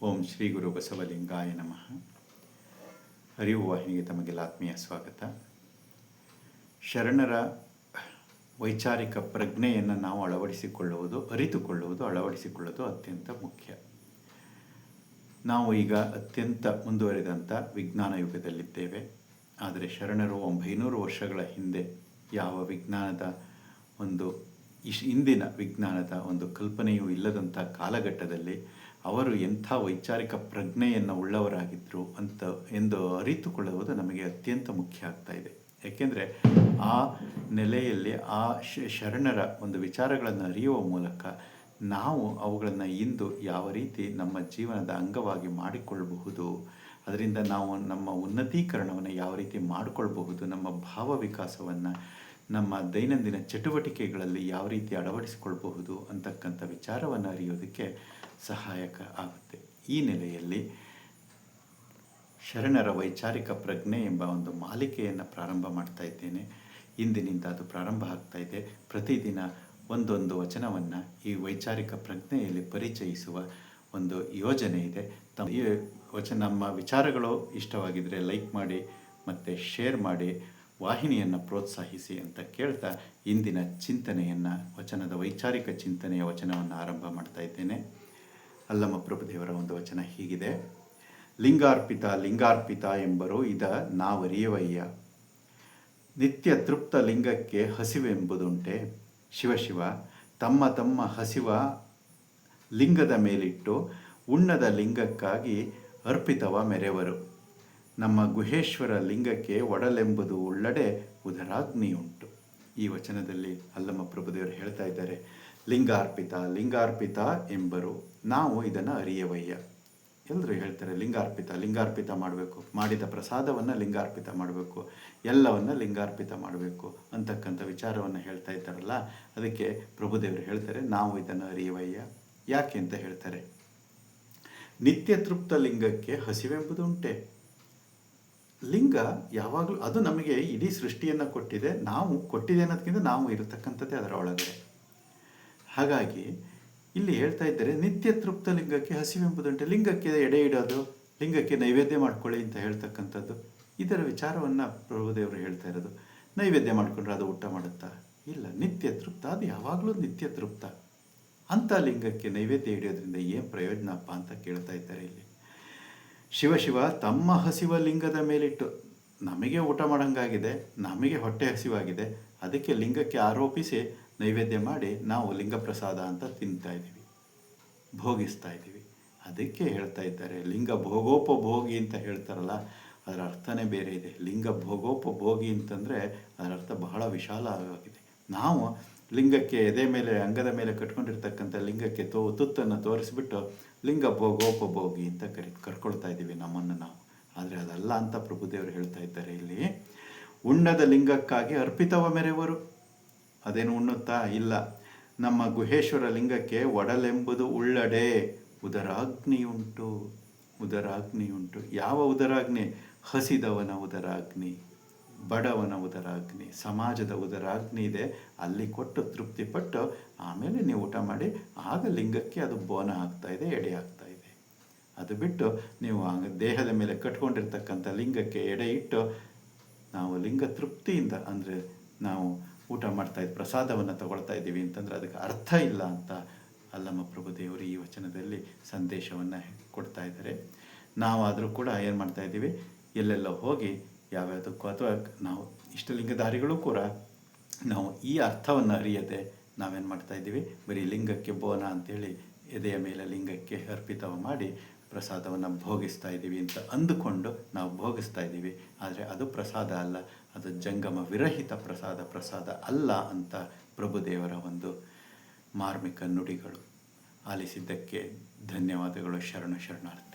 ಓಂ ಶ್ರೀ ಗುರು ಬಸವಲಿಂಗಾಯ ನಮಃ. ಅರಿವು ವಾಹಿನಿಗೆ ತಮಗೆಲ್ಲ ಆತ್ಮೀಯ ಸ್ವಾಗತ. ಶರಣರ ವೈಚಾರಿಕ ಪ್ರಜ್ಞೆಯನ್ನು ನಾವು ಅಳವಡಿಸಿಕೊಳ್ಳುವುದು, ಅರಿತುಕೊಳ್ಳುವುದು, ಅಳವಡಿಸಿಕೊಳ್ಳುವುದು ಅತ್ಯಂತ ಮುಖ್ಯ. ನಾವು ಈಗ ಅತ್ಯಂತ ಮುಂದುವರೆದಂಥ ವಿಜ್ಞಾನ ಯುಗದಲ್ಲಿದ್ದೇವೆ. ಆದರೆ ಶರಣರು ಒಂಬೈನೂರು ವರ್ಷಗಳ ಹಿಂದೆ ಯಾವ ವಿಜ್ಞಾನದ ಒಂದು ಇಶ್ ಇಂದಿನ ವಿಜ್ಞಾನದ ಒಂದು ಕಲ್ಪನೆಯೂ ಇಲ್ಲದಂಥ ಕಾಲಘಟ್ಟದಲ್ಲಿ ಅವರು ಎಂಥ ವೈಚಾರಿಕ ಪ್ರಜ್ಞೆಯನ್ನು ಉಳ್ಳವರಾಗಿದ್ದರು ಅಂತ ಎಂದು ಅರಿತುಕೊಳ್ಳುವುದು ನಮಗೆ ಅತ್ಯಂತ ಮುಖ್ಯ ಆಗ್ತಾ ಇದೆ. ಏಕೆಂದರೆ ಆ ನೆಲೆಯಲ್ಲಿ ಆ ಶರಣರ ಒಂದು ವಿಚಾರಗಳನ್ನು ಅರಿಯುವ ಮೂಲಕ ನಾವು ಅವುಗಳನ್ನು ಇಂದು ಯಾವ ರೀತಿ ನಮ್ಮ ಜೀವನದ ಅಂಗವಾಗಿ ಮಾಡಿಕೊಳ್ಳಬಹುದು, ಅದರಿಂದ ನಾವು ನಮ್ಮ ಉನ್ನತೀಕರಣವನ್ನು ಯಾವ ರೀತಿ ಮಾಡಿಕೊಳ್ಬಹುದು ನಮ್ಮ ಭಾವ ವಿಕಾಸವನ್ನು, ನಮ್ಮ ದೈನಂದಿನ ಚಟುವಟಿಕೆಗಳಲ್ಲಿ ಯಾವ ರೀತಿ ಅಳವಡಿಸಿಕೊಳ್ಬಹುದು ಅಂತಕ್ಕಂಥ ವಿಚಾರವನ್ನು ಅರಿಯೋದಕ್ಕೆ ಸಹಾಯಕ ಆಗುತ್ತೆ ಈ ನೆಲೆಯಲ್ಲಿ ಶರಣರ ವೈಚಾರಿಕ ಪ್ರಜ್ಞೆ ಎಂಬ ಒಂದು ಮಾಲಿಕೆಯನ್ನು ಪ್ರಾರಂಭ ಮಾಡ್ತಾ ಇದ್ದೇನೆ. ಇಂದಿನಿಂದ ಅದು ಪ್ರಾರಂಭ ಆಗ್ತಾ ಇದೆ. ಪ್ರತಿದಿನ ಒಂದೊಂದು ವಚನವನ್ನು ಈ ವೈಚಾರಿಕ ಪ್ರಜ್ಞೆಯಲ್ಲಿ ಪರಿಚಯಿಸುವ ಒಂದು ಯೋಜನೆ ಇದೆ. ತಮ್ಮ ಈ ವಚನ ನಮ್ಮ ವಿಚಾರಗಳು ಇಷ್ಟವಾಗಿದ್ದರೆ ಲೈಕ್ ಮಾಡಿ ಮತ್ತು ಶೇರ್ ಮಾಡಿ, ವಾಹಿನಿಯನ್ನು ಪ್ರೋತ್ಸಾಹಿಸಿ ಅಂತ ಕೇಳ್ತಾ ಇಂದಿನ ಚಿಂತನೆಯನ್ನು, ವಚನದ ವೈಚಾರಿಕ ಚಿಂತನೆಯ ವಚನವನ್ನು ಆರಂಭ ಮಾಡ್ತಾ ಇದ್ದೇನೆ. ಅಲ್ಲಮ ಪ್ರಭುದೇವರ ಒಂದು ವಚನ ಹೀಗಿದೆ. ಲಿಂಗಾರ್ಪಿತ ಲಿಂಗಾರ್ಪಿತ ಎಂಬರು ಇದ ನಾವರಿಯವಯ್ಯ. ನಿತ್ಯ ತೃಪ್ತ ಲಿಂಗಕ್ಕೆ ಹಸಿವೆಂಬುದುಂಟೆ. ಶಿವಶಿವ ತಮ್ಮ ತಮ್ಮ ಹಸಿವ ಲಿಂಗದ ಮೇಲಿಟ್ಟು ಉಣ್ಣದ ಲಿಂಗಕ್ಕಾಗಿ ಅರ್ಪಿತವ ಮೆರೆವರು. ನಮ್ಮ ಗುಹೇಶ್ವರ ಲಿಂಗಕ್ಕೆ ಒಡಲೆಂಬುದು ಉಳ್ಳಡೆ ಉದರಾಗ್ನಿಯುಂಟು. ಈ ವಚನದಲ್ಲಿ ಅಲ್ಲಮ್ಮ ಪ್ರಭುದೇವರು ಹೇಳ್ತಾ ಇದ್ದಾರೆ. ಲಿಂಗಾರ್ಪಿತ ಲಿಂಗಾರ್ಪಿತ ಎಂಬರು. ನಾವು ಇದನ್ನು ಅರಿಯವಯ್ಯ. ಎಲ್ಲರೂ ಹೇಳ್ತಾರೆ ಲಿಂಗಾರ್ಪಿತ ಲಿಂಗಾರ್ಪಿತ ಮಾಡಬೇಕು. ಮಾಡಿದ ಪ್ರಸಾದವನ್ನು ಲಿಂಗಾರ್ಪಿತ ಮಾಡಬೇಕು. ಎಲ್ಲವನ್ನು ಲಿಂಗಾರ್ಪಿತ ಮಾಡಬೇಕು ಅಂತಕ್ಕಂಥ ವಿಚಾರವನ್ನು ಹೇಳ್ತಾ ಇದ್ದಾರಲ್ಲ, ಅದಕ್ಕೆ ಪ್ರಭುದೇವರು ಹೇಳ್ತಾರೆ ನಾವು ಇದನ್ನು ಅರಿಯವಯ್ಯ. ಯಾಕೆ ಅಂತ ಹೇಳ್ತಾರೆ? ನಿತ್ಯ ತೃಪ್ತ ಲಿಂಗಕ್ಕೆ ಹಸಿವೆಂಬುದುಂಟೆ ಲಿಂಗ ಯಾವಾಗಲೂ ಅದು ನಮಗೆ ಇಡೀ ಸೃಷ್ಟಿಯನ್ನು ಕೊಟ್ಟಿದೆ, ನಾವು ಕೊಟ್ಟಿದೆ ಅನ್ನೋದಕ್ಕಿಂತ ನಾವು ಇರತಕ್ಕಂಥದ್ದೇ ಅದರ ಒಳಗಡೆ. ಹಾಗಾಗಿ ಇಲ್ಲಿ ಹೇಳ್ತಾ ಇದ್ದಾರೆ, ನಿತ್ಯ ತೃಪ್ತ ಲಿಂಗಕ್ಕೆ ಹಸಿವೆಂಬುದುಂಟು ಲಿಂಗಕ್ಕೆ ಎಡೆ ಇಡೋದು, ಲಿಂಗಕ್ಕೆ ನೈವೇದ್ಯ ಮಾಡ್ಕೊಳ್ಳಿ ಅಂತ ಹೇಳ್ತಕ್ಕಂಥದ್ದು. ಇದರ ವಿಚಾರವನ್ನು ಪ್ರಭುದೇವರು ಹೇಳ್ತಾ ಇರೋದು. ನೈವೇದ್ಯ ಮಾಡಿಕೊಂಡ್ರೆ ಅದು ಊಟ ಮಾಡುತ್ತಾ? ಇಲ್ಲ, ನಿತ್ಯ ತೃಪ್ತ, ಅದು ಯಾವಾಗಲೂ ನಿತ್ಯ ತೃಪ್ತ. ಅಂಥ ಲಿಂಗಕ್ಕೆ ನೈವೇದ್ಯ ಹಿಡಿಯೋದ್ರಿಂದ ಏನು ಪ್ರಯೋಜನಪ್ಪ ಅಂತ ಕೇಳ್ತಾ ಇದ್ದಾರೆ ಇಲ್ಲಿ. ಶಿವ ಶಿವ, ತಮ್ಮ ಹಸಿವ ಲಿಂಗದ ಮೇಲಿಟ್ಟು, ನಮಗೆ ಊಟ ಮಾಡಂಗಾಗಿದೆ, ನಮಗೆ ಹೊಟ್ಟೆ ಹಸಿವಾಗಿದೆ, ಅದಕ್ಕೆ ಲಿಂಗಕ್ಕೆ ಆರೋಪಿಸಿ ನೈವೇದ್ಯ ಮಾಡಿ ನಾವು ಲಿಂಗ ಪ್ರಸಾದ ಅಂತ ತಿಂತಾ ಇದ್ದೀವಿ. ಭೋಗಿಸ್ತಾ ಇದ್ದೀವಿ. ಅದಕ್ಕೆ ಹೇಳ್ತಾ ಇದ್ದಾರೆ, ಲಿಂಗ ಭೋಗೋಪಭೋಗಿ ಅಂತ ಹೇಳ್ತಾರಲ್ಲ, ಅದರ ಅರ್ಥನೇ ಬೇರೆ ಇದೆ. ಲಿಂಗ ಭೋಗೋಪಭೋಗಿ ಅಂತಂದರೆ ಅದರ ಅರ್ಥ ಬಹಳ ವಿಶಾಲವಾಗಿದೆ ನಾವು ಲಿಂಗಕ್ಕೆ ಎದೆ ಮೇಲೆ, ಅಂಗದ ಮೇಲೆ ಕಟ್ಕೊಂಡಿರ್ತಕ್ಕಂಥ ಲಿಂಗಕ್ಕೆ ತೋ, ತುತ್ತನ್ನು ತೋರಿಸ್ಬಿಟ್ಟು ಲಿಂಗ ಭೋಗೋಪಭೋಗಿ ಅಂತ ಕರಿ, ಕರ್ಕೊಳ್ತಾ ಇದ್ದೀವಿ ನಮ್ಮನ್ನು ನಾವು. ಆದರೆ ಅದಲ್ಲ ಅಂತ ಪ್ರಭುದೇವರು ಹೇಳ್ತಾ ಇದ್ದಾರೆ ಇಲ್ಲಿ. ಉಣ್ಣದ ಲಿಂಗಕ್ಕಾಗಿ ಅರ್ಪಿತವ ಮೆರೆವರು. ಅದೇನು ಉಣ್ಣುತ್ತಾ? ಇಲ್ಲ. ನಮ್ಮ ಗುಹೇಶ್ವರ ಲಿಂಗಕ್ಕೆ ಒಡಲೆಂಬುದು ಉಳ್ಳಡೆ. ಉದರಾಗ್ನಿಯುಂಟು. ಉದರಾಗ್ನಿಯುಂಟು. ಯಾವ ಉದರಾಗ್ನಿ? ಹಸಿದವನ ಉದರಾಗ್ನಿ. ಬಡವನ ಉದರಾಗ್ನಿ. ಸಮಾಜದ ಉದರಾಗ್ನಿ ಇದೆ. ಅಲ್ಲಿ ಕೊಟ್ಟು ತೃಪ್ತಿಪಟ್ಟು ಆಮೇಲೆ ನೀವು ಊಟ ಮಾಡಿ, ಆಗ ಲಿಂಗಕ್ಕೆ ಅದು ಬೋನ ಆಗ್ತಾ ಇದೆ, ಎಡೆ ಆಗ್ತಾ ಇದೆ. ಅದು ಬಿಟ್ಟು ನೀವು ದೇಹದ ಮೇಲೆ ಕಟ್ಕೊಂಡಿರ್ತಕ್ಕಂಥ ಲಿಂಗಕ್ಕೆ ಎಡೆ ಇಟ್ಟು ನಾವು ಲಿಂಗ ತೃಪ್ತಿಯಿಂದ, ಅಂದರೆ ನಾವು ಊಟ ಮಾಡ್ತಾ ಇದ್ದು ಪ್ರಸಾದವನ್ನು ತಗೊಳ್ತಾ ಇದ್ದೀವಿ ಅಂತಂದರೆ ಅದಕ್ಕೆ ಅರ್ಥ ಇಲ್ಲ ಅಂತ ಅಲ್ಲಮ್ಮ ಪ್ರಭುದೇವರು ಈ ವಚನದಲ್ಲಿ ಸಂದೇಶವನ್ನು ಕೊಡ್ತಾ ಇದ್ದಾರೆ. ನಾವಾದರೂ ಕೂಡ ಏನು ಮಾಡ್ತಾ ಇದ್ದೀವಿ, ಎಲ್ಲೆಲ್ಲೋ ಹೋಗಿ ಯಾವ್ಯಾವುದಕ್ಕೂ ಅಥವಾ ನಾವು ಇಷ್ಟಲಿಂಗಧಾರಿಗಳು ಕೂಡ ನಾವು ಈ ಅರ್ಥವನ್ನು ಅರಿಯದೆ ನಾವೇನು ಮಾಡ್ತಾ ಇದ್ದೀವಿ, ಬರೀ ಲಿಂಗಕ್ಕೆ ಬೋನ ಅಂತೇಳಿ ಎದೆಯ ಮೇಲೆ ಲಿಂಗಕ್ಕೆ ಅರ್ಪಿತವ ಮಾಡಿ ಪ್ರಸಾದವನ್ನು ಭೋಗಿಸ್ತಾ ಇದ್ದೀವಿ ಅಂತ ಅಂದುಕೊಂಡು ನಾವು ಭೋಗಿಸ್ತಾ ಇದ್ದೀವಿ. ಆದರೆ ಅದು ಪ್ರಸಾದ ಅಲ್ಲ, ಅದು ಜಂಗಮ ವಿರಹಿತ ಪ್ರಸಾದ ಪ್ರಸಾದ ಅಲ್ಲ ಅಂತ ಪ್ರಭುದೇವರ ಒಂದು ಮಾರ್ಮಿಕ ನುಡಿಗಳು. ಆಲಿಸಿದ್ದಕ್ಕೆ ಧನ್ಯವಾದಗಳು, ಶರಣ ಶರಣಾರ್ಥಿ.